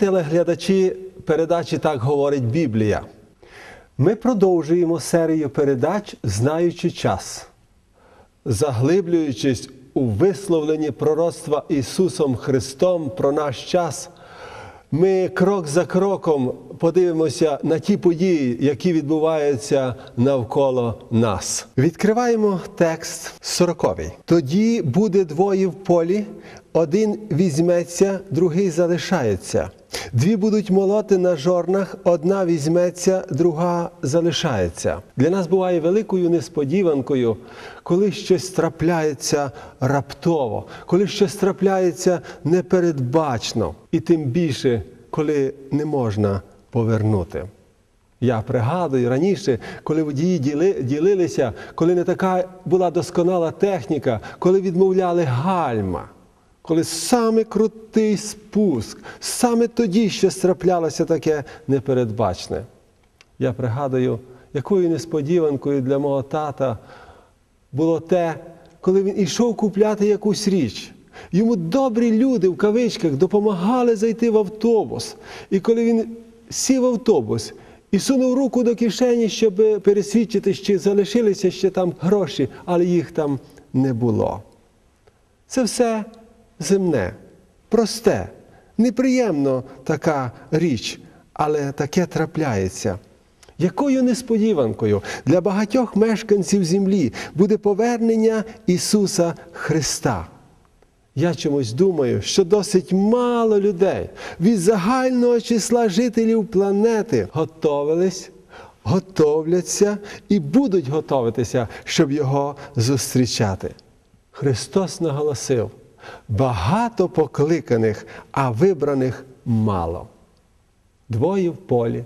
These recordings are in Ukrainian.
Телеглядачі передачі Так говорить Біблія. Ми продовжуємо серію передач, знаючи час, заглиблюючись у висловленні пророцтва Ісусом Христом про наш час. Ми крок за кроком подивимося на ті події, які відбуваються навколо нас. Відкриваємо текст 40. Тоді буде двоє в полі, один візьметься, другий залишається. Дві будуть молоти на жорнах, одна візьметься, друга залишається. Для нас буває великою несподіванкою, коли щось трапляється раптово, коли щось трапляється непередбачно, і тим більше, коли не можна повернути. Я пригадую раніше, коли водії діли, ділилися, коли не така була досконала техніка, коли відмовляли гальма, коли саме крутий спуск, саме тоді щось траплялося таке непередбачне. Я пригадую, якою несподіванкою для мого тата було те, коли він ішов купляти якусь річ. Йому добрі люди в кавичках допомагали зайти в автобус. І коли він сів в автобус і сунув руку до кишені, щоб пересвідчити, чи залишилися ще там гроші, але їх там не було. Це все земне, просте, неприємно така річ, але таке трапляється. Якою несподіванкою для багатьох мешканців землі буде повернення Ісуса Христа? Я чомусь думаю, що досить мало людей від загального числа жителів планети готовились, готовляться і будуть готуватися, щоб його зустрічати. Христос наголосив: багато покликаних, а вибраних мало. Двоє в полі.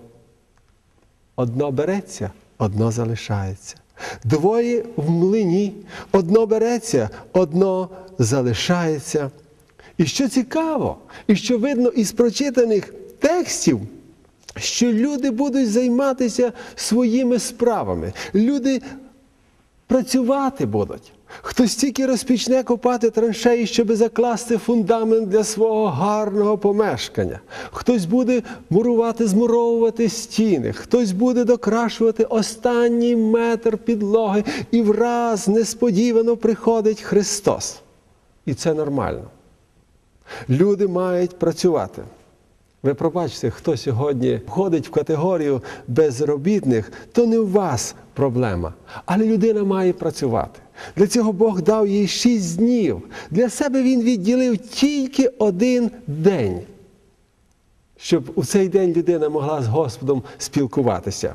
Одно береться, одно залишається. Двоє в млині, одно береться, одно залишається. І що цікаво, і що видно із прочитаних текстів, що люди будуть займатися своїми справами. Люди працювати будуть. Хтось тільки розпочне копати траншеї, щоб закласти фундамент для свого гарного помешкання. Хтось буде мурувати, змуровувати стіни, хтось буде докрашувати останній метр підлоги, і враз несподівано приходить Христос. І це нормально. Люди мають працювати. Ви пробачте, хто сьогодні входить в категорію безробітних, то не у вас проблема. Але людина має працювати. Для цього Бог дав їй шість днів. Для себе Він відділив тільки один день, щоб у цей день людина могла з Господом спілкуватися.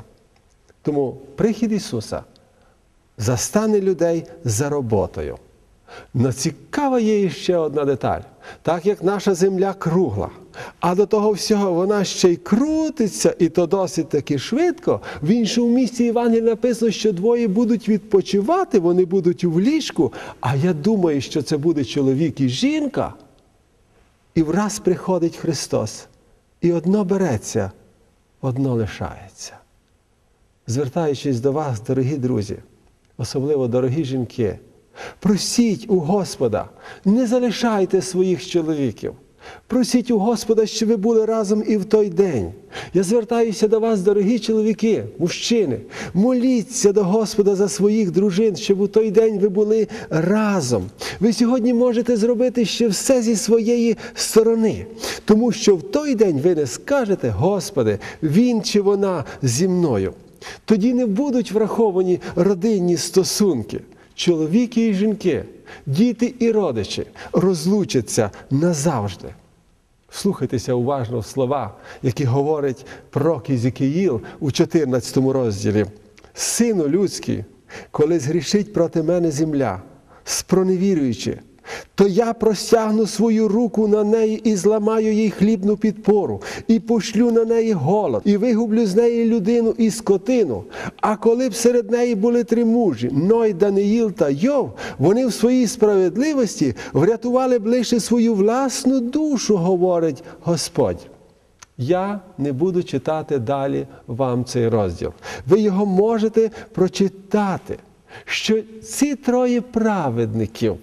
Тому прихід Ісуса застане людей за роботою. Но цікава є ще одна деталь. Так як наша земля кругла, а до того всього вона ще й крутиться, і то досить таки швидко. В іншому місці Євангелії написано, що двоє будуть відпочивати, вони будуть у ліжку, а я думаю, що це буде чоловік і жінка. І враз приходить Христос, і одно береться, одно лишається. Звертаючись до вас, дорогі друзі, особливо дорогі жінки. Просіть у Господа, не залишайте своїх чоловіків. Просіть у Господа, щоб ви були разом і в той день. Я звертаюся до вас, дорогі чоловіки, мужчини. Моліться до Господа за своїх дружин, щоб у той день ви були разом. Ви сьогодні можете зробити ще все зі своєї сторони, тому що в той день ви не скажете, Господи, він чи вона зі мною. Тоді не будуть враховані родинні стосунки чоловіки і жінки, діти і родичі розлучаться назавжди. Слухайтеся уважно слова, які говорить пророк Ізікіїл у 14 розділі. Сину людський, коли згрішить проти мене земля, спроневірюючи, то я простягну свою руку на неї і зламаю їй хлібну підпору, і пошлю на неї голод, і вигублю з неї людину і скотину. А коли б серед неї були три мужі, Ной, Даниїл та Йов, вони в своїй справедливості врятували б лише свою власну душу, говорить Господь. Я не буду читати далі вам цей розділ. Ви його можете прочитати, що ці троє праведників.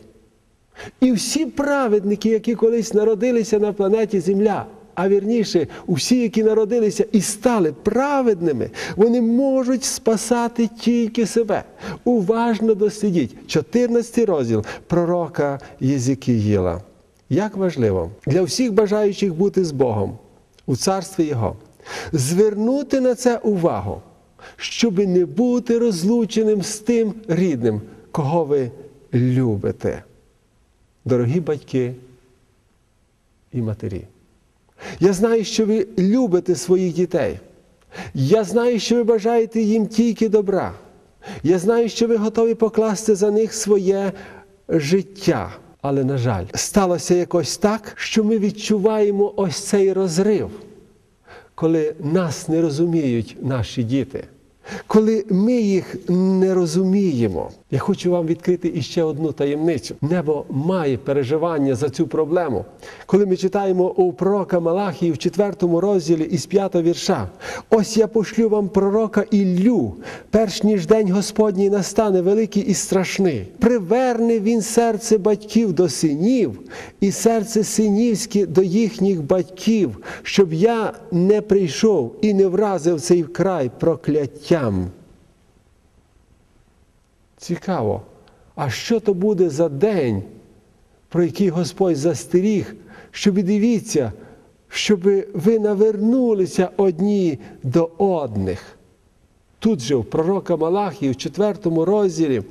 І всі праведники, які колись народилися на планеті Земля, а вірніше, усі, які народилися і стали праведними, вони можуть спасати тільки себе. Уважно дослідіть 14 розділ пророка Єзикіїла. Як важливо для всіх бажаючих бути з Богом у царстві Його, звернути на це увагу, щоб не бути розлученим з тим рідним, кого ви любите. Дорогі батьки і матері. Я знаю, що ви любите своїх дітей. Я знаю, що ви бажаєте їм тільки добра. Я знаю, що ви готові покласти за них своє життя. Але, на жаль, сталося якось так, що ми відчуваємо ось цей розрив, коли нас не розуміють наші діти, коли ми їх не розуміємо. Я хочу вам відкрити іще одну таємницю. Небо має переживання за цю проблему. Коли ми читаємо у пророка Малахії в 4 розділі із 5 вірша. Ось я пошлю вам пророка Іллю, перш ніж день Господній настане великий і страшний. Приверне він серце батьків до синів, і серце синівське до їхніх батьків, щоб я не прийшов і не вразив цей край прокляттям. Цікаво, а що то буде за день, про який Господь застеріг, щоб дивіться, щоб ви навернулися одні до одних. Тут же в пророка Малахії, в 4 розділі,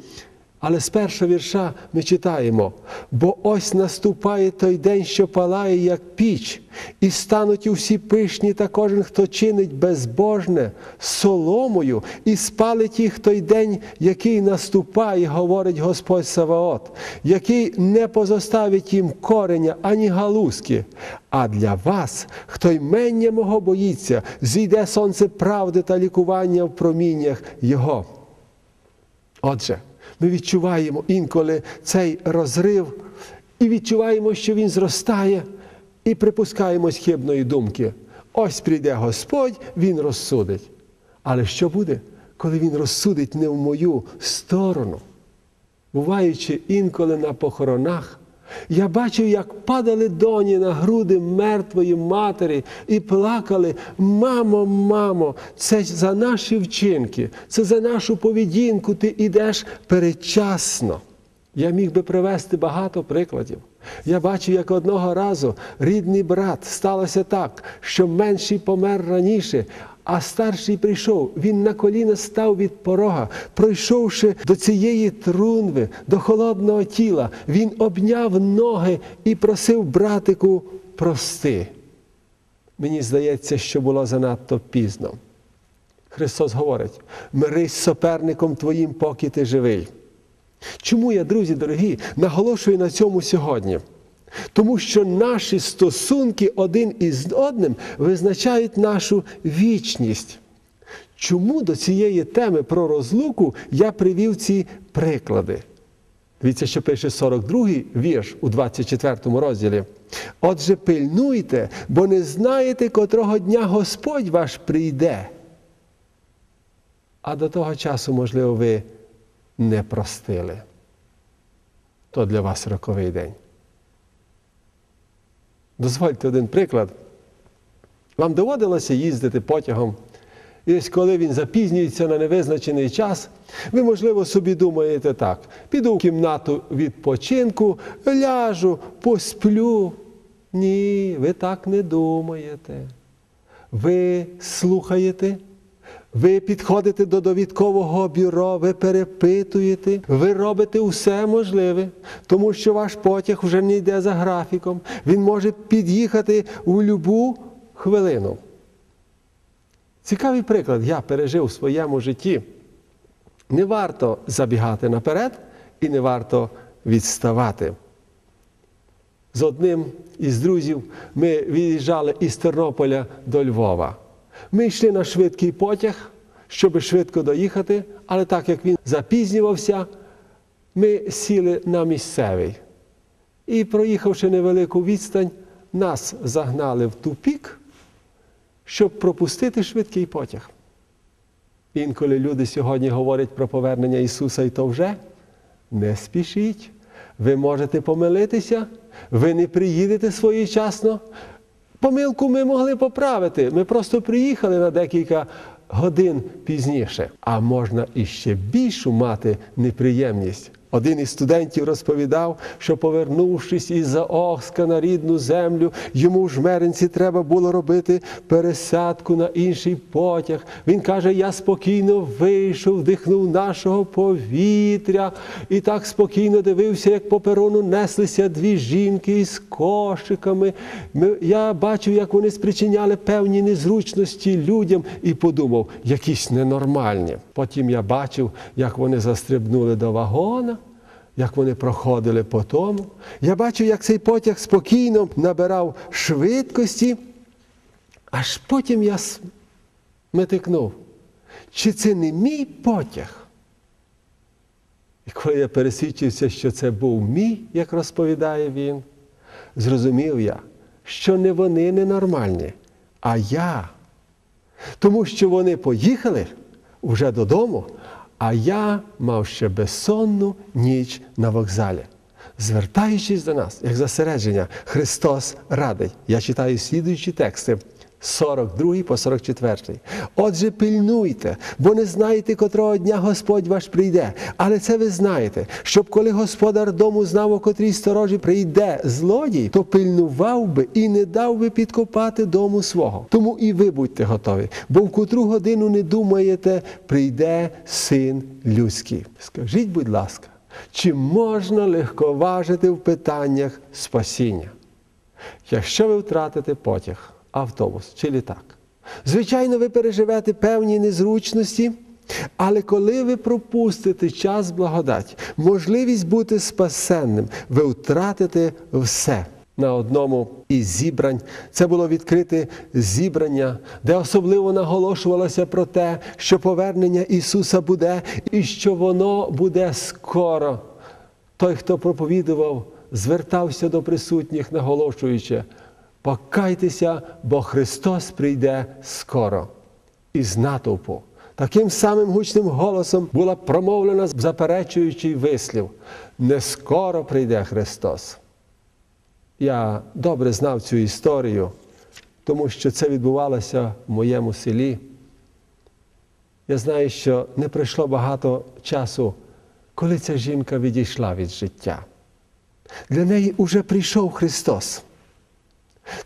але з першого вірша ми читаємо: бо ось наступає той день, що палає, як піч, і стануть усі пишні, та кожен, хто чинить безбожне, соломою, і спалить їх той день, який наступає, говорить Господь Саваот, який не позоставить їм кореня ані галузки. А для вас, хто ймення мого боїться, зійде сонце правди та лікування в проміннях Його. Отже, ми відчуваємо інколи цей розрив і відчуваємо, що він зростає, і припускаємось хибної думки. Ось прийде Господь, Він розсудить. Але що буде, коли Він розсудить не в мою сторону? Буваючи інколи на похоронах, я бачив, як падали доні на груди мертвої матері і плакали: Мамо, мамо, це за наші вчинки, це за нашу поведінку, ти йдеш передчасно. Я міг би привести багато прикладів. Я бачив, як одного разу рідний брат сталося так, що менший помер раніше, а старший прийшов, він на коліна став від порога, пройшовши до цієї трунви, до холодного тіла, він обняв ноги і просив братику прости. Мені здається, що було занадто пізно. Христос говорить: мирись соперником твоїм, поки ти живий. Чому я, друзі дорогі, наголошую на цьому сьогодні? Тому що наші стосунки один із одним визначають нашу вічність. Чому до цієї теми про розлуку я привів ці приклади? Дивіться, що пише 42-й вірш у 24 розділі. Отже, пильнуйте, бо не знаєте, котрого дня Господь ваш прийде. А до того часу, можливо, ви не простили. То для вас роковий день. Дозвольте один приклад. Вам доводилося їздити потягом. І ось коли він запізнюється на невизначений час, ви, можливо, собі думаєте так: піду в кімнату відпочинку, ляжу, посплю. Ні, ви так не думаєте. Ви слухаєте, ви підходите до довідкового бюро, ви перепитуєте, ви робите усе можливе, тому що ваш потяг вже не йде за графіком. Він може під'їхати у будь-яку хвилину. Цікавий приклад я пережив у своєму житті. Не варто забігати наперед і не варто відставати. З одним із друзів ми від'їжджали із Тернополя до Львова. Ми йшли на швидкий потяг, щоб швидко доїхати, але так як він запізнювався, ми сіли на місцевий. І, проїхавши невелику відстань, нас загнали в тупік, щоб пропустити швидкий потяг. Інколи люди сьогодні говорять про повернення Ісуса, і то вже не спішіть. Ви можете помилитися, ви не приїдете своєчасно, Помилку ми могли поправити. Ми просто приїхали на декілька годин пізніше. А можна іще більшу мати неприємність. Один із студентів розповідав, що повернувшись із Заохска на рідну землю, йому в жмеринці треба було робити пересадку на інший потяг. Він каже: я спокійно вийшов, вдихнув нашого повітря і так спокійно дивився, як по перону неслися дві жінки із кошиками. Я бачив, як вони спричиняли певні незручності людям, і подумав, якісь ненормальні. Потім я бачив, як вони застрибнули до вагона як вони проходили по тому. Я бачив, як цей потяг спокійно набирав швидкості, аж потім я метикнув, чи це не мій потяг? І коли я пересвідчився, що це був мій, як розповідає він, зрозумів я, що не вони ненормальні, а я. Тому що вони поїхали вже додому, а я мав ще безсонну ніч на вокзалі. Звертаючись до нас, як засередження, Христос радить. Я читаю слідуючі тексти. 42 по 44. Отже, пильнуйте, бо не знаєте, котрого дня Господь ваш прийде. Але це ви знаєте, щоб коли господар дому знав, о котрій сторожі прийде злодій, то пильнував би і не дав би підкопати дому свого. Тому і ви будьте готові, бо в котру годину не думаєте, прийде син людський. Скажіть, будь ласка, чи можна легковажити в питаннях спасіння? Якщо ви втратите потяг, автобус чи літак, звичайно, ви переживете певні незручності, але коли ви пропустите час благодать, можливість бути спасенним, ви втратите все. На одному із зібрань це було відкрите зібрання, де особливо наголошувалося про те, що повернення Ісуса буде і що воно буде скоро. Той, хто проповідував, звертався до присутніх, наголошуючи, покайтеся, бо Христос прийде скоро. Із натовпу. Таким самим гучним голосом була промовлена заперечуючий вислів: не скоро прийде Христос. Я добре знав цю історію, тому що це відбувалося в моєму селі. Я знаю, що не пройшло багато часу, коли ця жінка відійшла від життя. Для неї уже прийшов Христос.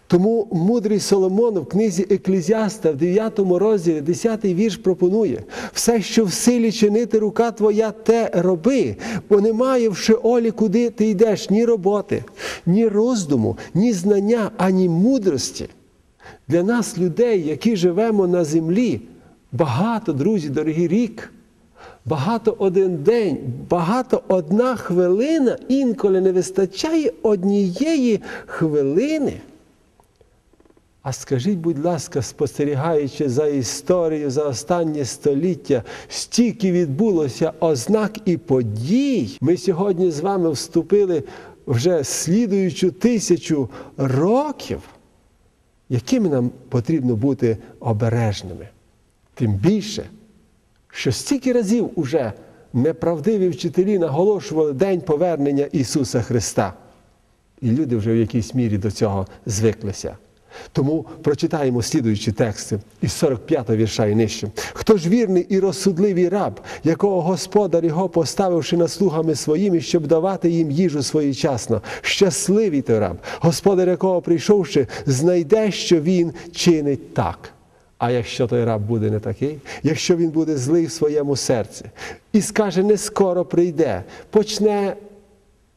Тому мудрий Соломон в книзі Еклезіаста в 9 розділі 10 вірш пропонує: все, що в силі чинити рука твоя, те роби, бо немає в Шеолі, куди ти йдеш, ні роботи, ні роздуму, ні знання, ані мудрості. Для нас, людей, які живемо на землі, багато, друзі, дорогі рік. Багато один день, багато одна хвилина, інколи не вистачає однієї хвилини. А скажіть, будь ласка, спостерігаючи за історією за останнє століття, стільки відбулося ознак і подій. Ми сьогодні з вами вступили вже слідуючу тисячу років, якими нам потрібно бути обережними. Тим більше, що стільки разів уже неправдиві вчителі наголошували День повернення Ісуса Христа. І люди вже в якійсь мірі до цього звиклися. Тому прочитаємо слідуючі тексти із 45 вірша і нижче. Хто ж вірний і розсудливий раб, якого господар його поставивши над слугами своїми, щоб давати їм їжу своєчасно, щасливий той раб, господар якого прийшовши, знайде, що він чинить так. А якщо той раб буде не такий, якщо він буде злий в своєму серці і скаже, не скоро прийде, почне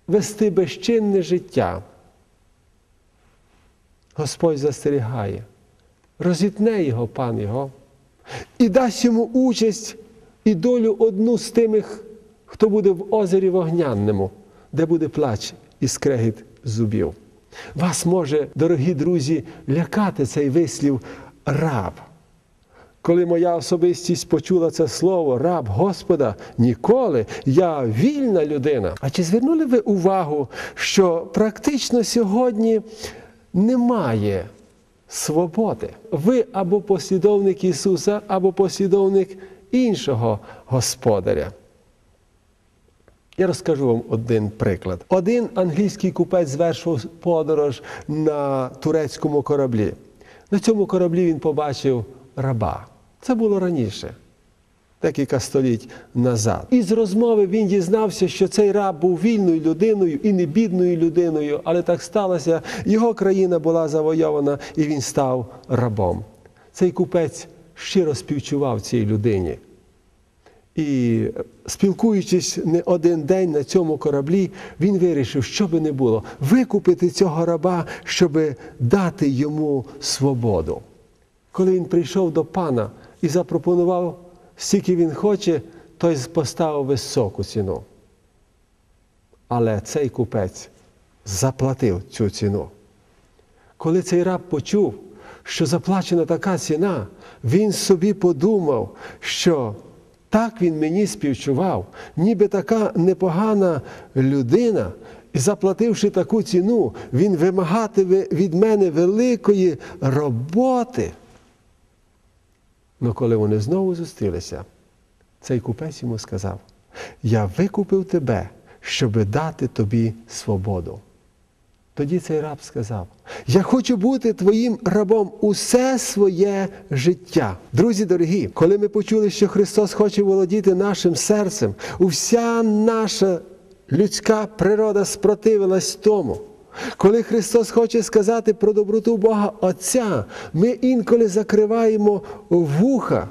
вести безчинне життя. Господь застерігає, розітне його пан його і дасть йому участь і долю одну з тими, хто буде в озері вогнянному, де буде плач і скрегіт зубів. Вас може, дорогі друзі, лякати цей вислів раб. Коли моя особистість почула це слово раб Господа, ніколи я вільна людина. А чи звернули ви увагу, що практично сьогодні немає свободи? Ви або послідовник Ісуса, або послідовник іншого Господаря. Я розкажу вам один приклад. Один англійський купець звершив подорож на турецькому кораблі. На цьому кораблі він побачив раба. Це було раніше, декілька століть назад. І з розмови він дізнався, що цей раб був вільною людиною і не бідною людиною, але так сталося, його країна була завойована, і він став рабом. Цей купець щиро співчував цій людині. І спілкуючись не один день на цьому кораблі, він вирішив, що би не було, викупити цього раба, щоб дати йому свободу. Коли він прийшов до пана і запропонував, скільки він хоче, той поставив високу ціну. Але цей купець заплатив цю ціну. Коли цей раб почув, що заплачена така ціна, він собі подумав, що так він мені співчував, ніби така непогана людина, і заплативши таку ціну, він вимагатиме від мене великої роботи. Ну коли вони знову зустрілися, цей купець йому сказав: Я викупив тебе, щоби дати тобі свободу. Тоді цей раб сказав: Я хочу бути твоїм рабом усе своє життя. Друзі дорогі, коли ми почули, що Христос хоче володіти нашим серцем, уся наша людська природа спротивилась тому. Коли Христос хоче сказати про доброту Бога Отця, ми інколи закриваємо вуха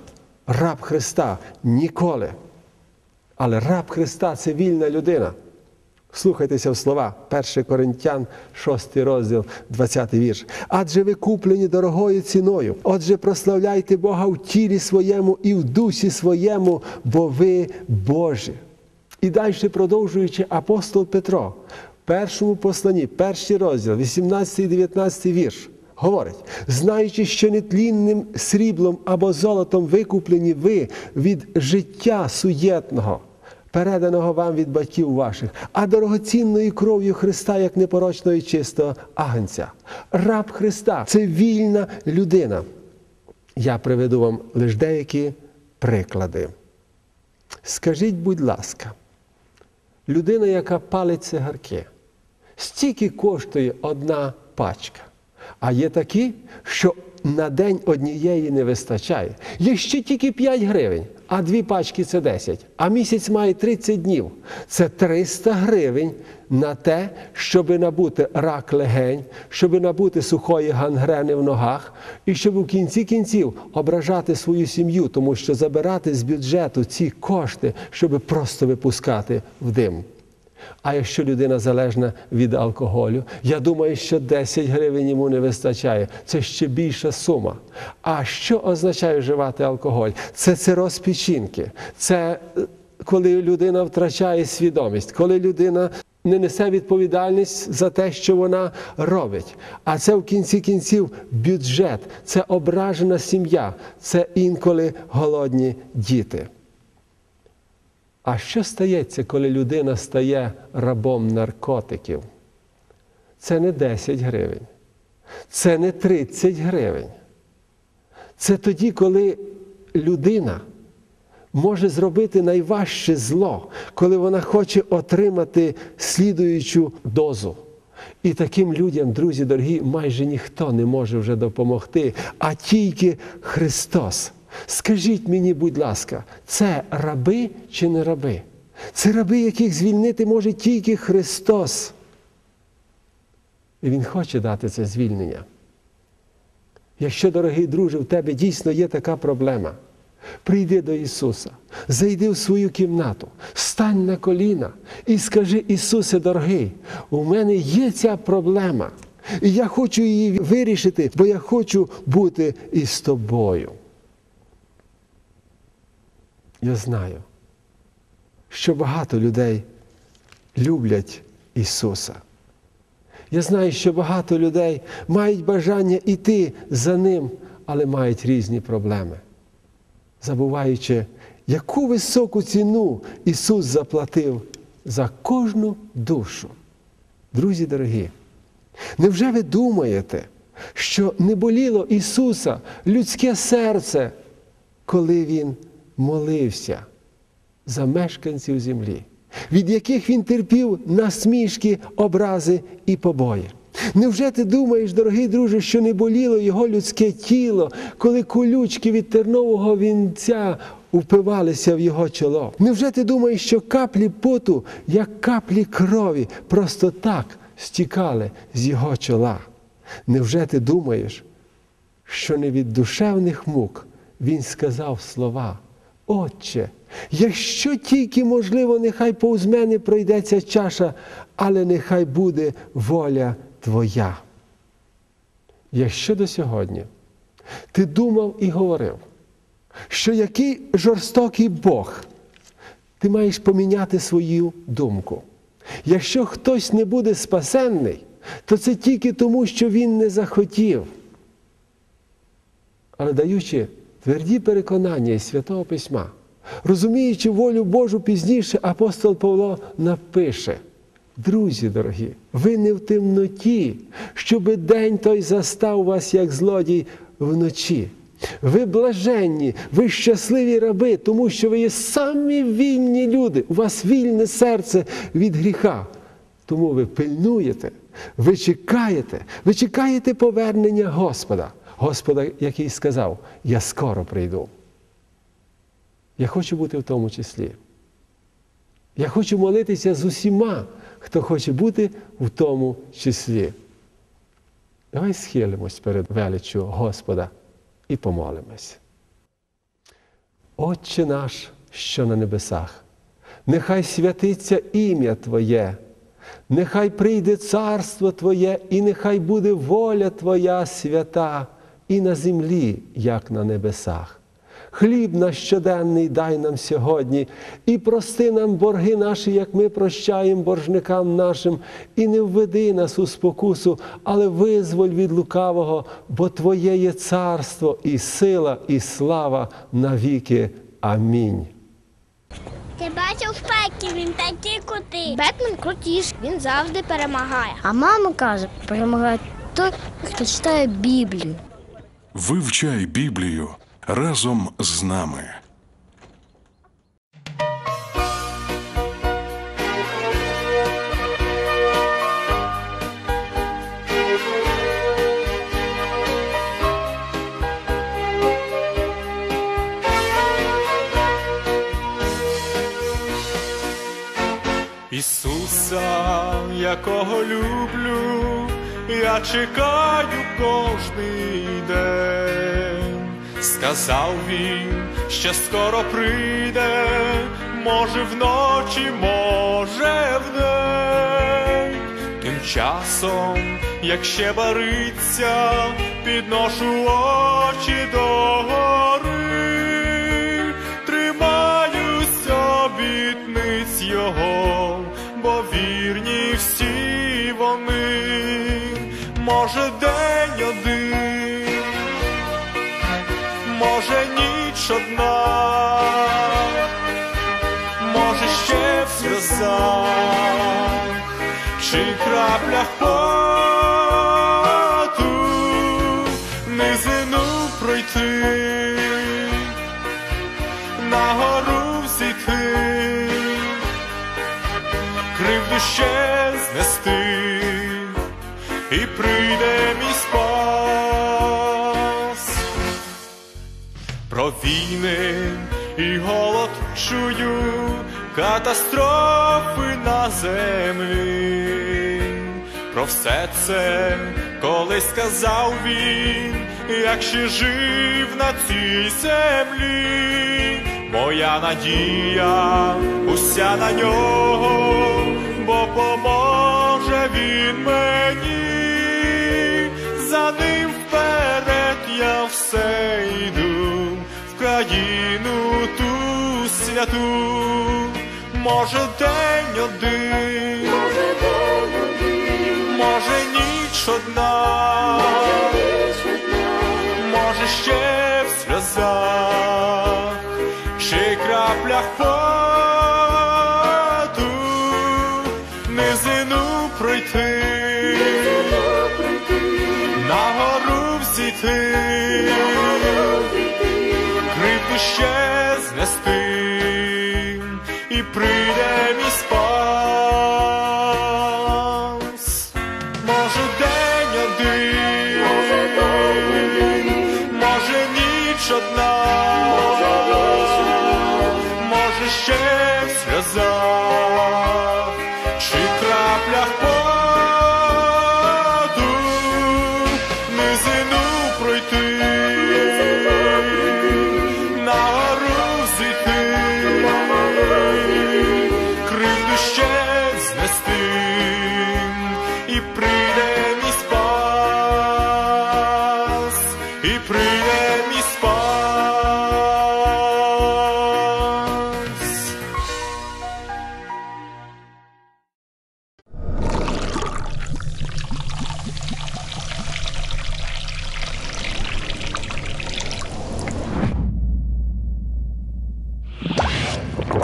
раб Христа ніколи. Але раб Христа це вільна людина. Слухайтеся в слова 1 Коринтян, 6 розділ, 20 вірш. Адже ви куплені дорогою ціною. Отже, прославляйте Бога в тілі своєму і в дусі своєму, бо ви Божі. І далі, продовжуючи апостол Петро, першому посланні, перший розділ, 18 і 19 вірш. Говорить, знаючи, що нетлінним сріблом або золотом викуплені ви від життя суєтного, переданого вам від батьків ваших, а дорогоцінною кров'ю Христа, як непорочного і чистого агнця. Раб Христа це вільна людина. Я приведу вам лише деякі приклади. Скажіть, будь ласка, людина, яка палить цигарки, стільки коштує одна пачка. А є такі, що на день однієї не вистачає. Є ще тільки 5 гривень, а дві пачки це 10. А місяць має 30 днів. Це 300 гривень на те, щоб набути рак легень, щоб набути сухої гангрени в ногах, і щоб у кінці кінців ображати свою сім'ю, тому що забирати з бюджету ці кошти, щоб просто випускати в дим. А якщо людина залежна від алкоголю, я думаю, що 10 гривень йому не вистачає. Це ще більша сума. А що означає вживати алкоголь? Це цироз печінки. Це е, коли людина втрачає свідомість, коли людина не несе відповідальність за те, що вона робить. А це в кінці кінців бюджет, це ображена сім'я, це інколи голодні діти. А що стається, коли людина стає рабом наркотиків? Це не 10 гривень, це не 30 гривень. Це тоді, коли людина може зробити найважче зло, коли вона хоче отримати слідуючу дозу. І таким людям, друзі дорогі, майже ніхто не може вже допомогти, а тільки Христос. Скажіть мені, будь ласка, це раби чи не раби? Це раби, яких звільнити може тільки Христос. І Він хоче дати це звільнення. Якщо, дорогий друже, в тебе дійсно є така проблема, прийди до Ісуса, зайди в свою кімнату, стань на коліна і скажи, Ісусе, дорогий, у мене є ця проблема, і я хочу її вирішити, бо я хочу бути із тобою. Я знаю, що багато людей люблять Ісуса. Я знаю, що багато людей мають бажання йти за Ним, але мають різні проблеми, забуваючи, яку високу ціну Ісус заплатив за кожну душу. Друзі дорогі, невже ви думаєте, що не боліло Ісуса людське серце, коли Він молився за мешканців землі. від яких він терпів насмішки, образи і побої. Невже ти думаєш, дорогий друже, що не боліло його людське тіло, коли колючки від тернового вінця впивалися в його чоло? Невже ти думаєш, що каплі поту, як каплі крові, просто так стікали з його чола? Невже ти думаєш, що не від душевних мук він сказав слова? Отче, якщо тільки можливо, нехай повз мене пройдеться чаша, але нехай буде воля Твоя. Якщо до сьогодні ти думав і говорив, що який жорстокий Бог, ти маєш поміняти свою думку. Якщо хтось не буде спасенний, то це тільки тому, що він не захотів. Але даючи тверді переконання із Святого Письма, розуміючи волю Божу пізніше, апостол Павло напише. Друзі дорогі, ви не в темноті, щоби день той застав вас, як злодій вночі. Ви блаженні, ви щасливі раби, тому що ви є самі вільні люди. У вас вільне серце від гріха. Тому ви пильнуєте, ви чекаєте, ви чекаєте повернення Господа. Господа, який сказав, я скоро прийду. Я хочу бути в тому числі. Я хочу молитися з усіма, хто хоче бути в тому числі. Давай схилимось перед величчю Господа і помолимось. Отче наш, що на небесах, нехай святиться ім'я Твоє, нехай прийде царство Твоє, і нехай буде воля Твоя свята і на землі, як на небесах. Хліб наш щоденний дай нам сьогодні, і прости нам борги наші, як ми прощаємо боржникам нашим, і не введи нас у спокусу, але визволь від лукавого, бо Твоє є царство, і сила, і слава навіки. Амінь. Ти бачив спайки, він такий крутий. Бетмен крутіш, він завжди перемагає. А мама каже, перемагає той, хто читає Біблію. Вивчай Біблію разом з нами. Ісуса, якого люблю, я чекаю кожний день. Сказав він, ще скоро прийде, може вночі, може вдень. Тим часом, як ще бариться, підношу очі до ніч одна, може ще в сльозах, чи краплях поту чую, катастрофи на землі. Про все це колись сказав він, як ще жив на цій землі. Моя надія уся на нього, бо поможе він мені, за ним вперед я все йду, в країну ту святу, може день один, може ніч одна, може ще в сльозах, чи краплях поту низину пройти, на гору прийде мій спас. Може, день один, може ніч одна.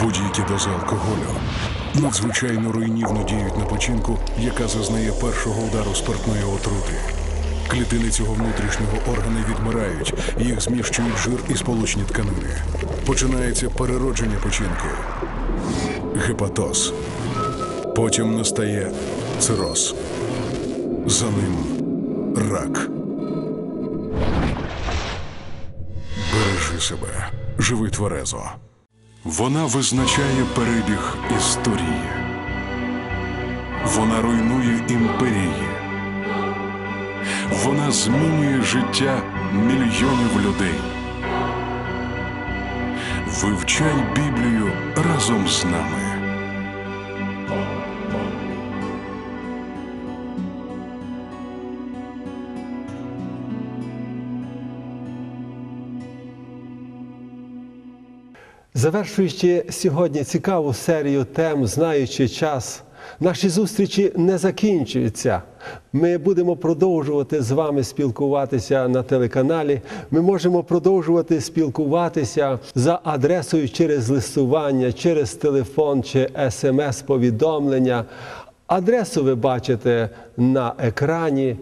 Будь-які дози алкоголю надзвичайно руйнівно діють на печінку, яка зазнає першого удару спиртної отрути. Клітини цього внутрішнього органу відмирають, їх зміщують жир і сполучні тканини. Починається переродження печінки, гепатоз. Потім настає цироз. За ним рак. Бережи себе, живи тверезо. Вона визначає перебіг історії. Вона руйнує імперії. Вона змінює життя мільйонів людей. Вивчай Біблію разом з нами. Завершуючи сьогодні цікаву серію тем, знаючи час, наші зустрічі не закінчуються. Ми будемо продовжувати з вами спілкуватися на телеканалі. Ми можемо продовжувати спілкуватися за адресою через листування, через телефон чи смс-повідомлення. Адресу ви бачите на екрані.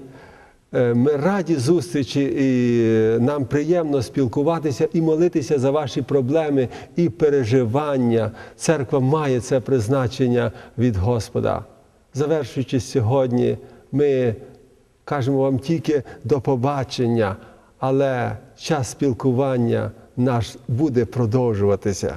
Е, Ми раді зустрічі, і е, нам приємно спілкуватися і молитися за ваші проблеми і переживання. Церква має це призначення від Господа. Завершуючи сьогодні, ми кажемо вам тільки до побачення, але час спілкування наш буде продовжуватися.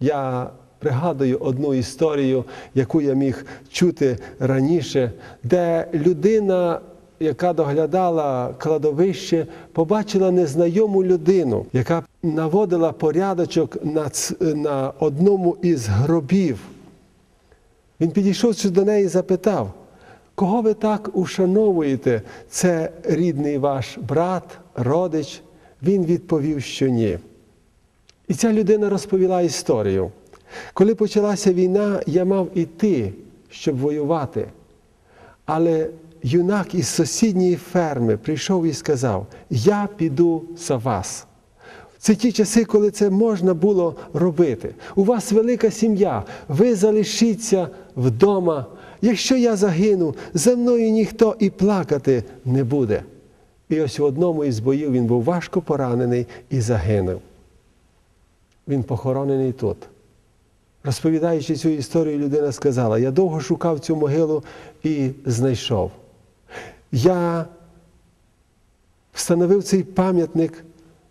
Я пригадую одну історію, яку я міг чути раніше, де людина, яка доглядала кладовище, побачила незнайому людину, яка наводила порядочок на, на одному із гробів. Він підійшов до неї і запитав, кого ви так ушановуєте? Це рідний ваш брат, родич? Він відповів, що ні. І ця людина розповіла історію. Коли почалася війна, я мав іти, щоб воювати. Але юнак із сусідньої ферми прийшов і сказав: Я піду за вас. Це ті часи, коли це можна було робити. У вас велика сім'я, ви залишіться вдома. Якщо я загину, за мною ніхто і плакати не буде. І ось в одному із боїв він був важко поранений і загинув. Він похоронений тут. Розповідаючи цю історію, людина сказала: Я довго шукав цю могилу і знайшов. Я встановив цей пам'ятник,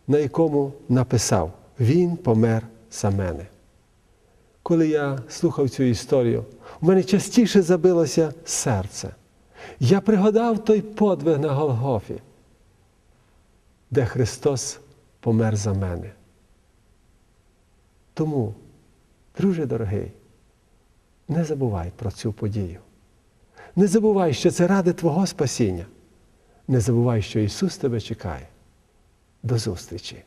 на якому написав: Він помер за мене. Коли я слухав цю історію, у мене частіше забилося серце. Я пригадав той подвиг на Голгофі, де Христос помер за мене. Тому, друже дорогий, не забувай про цю подію. Не забувай, що це ради Твого спасіння. Не забувай, що Ісус тебе чекає. До зустрічі!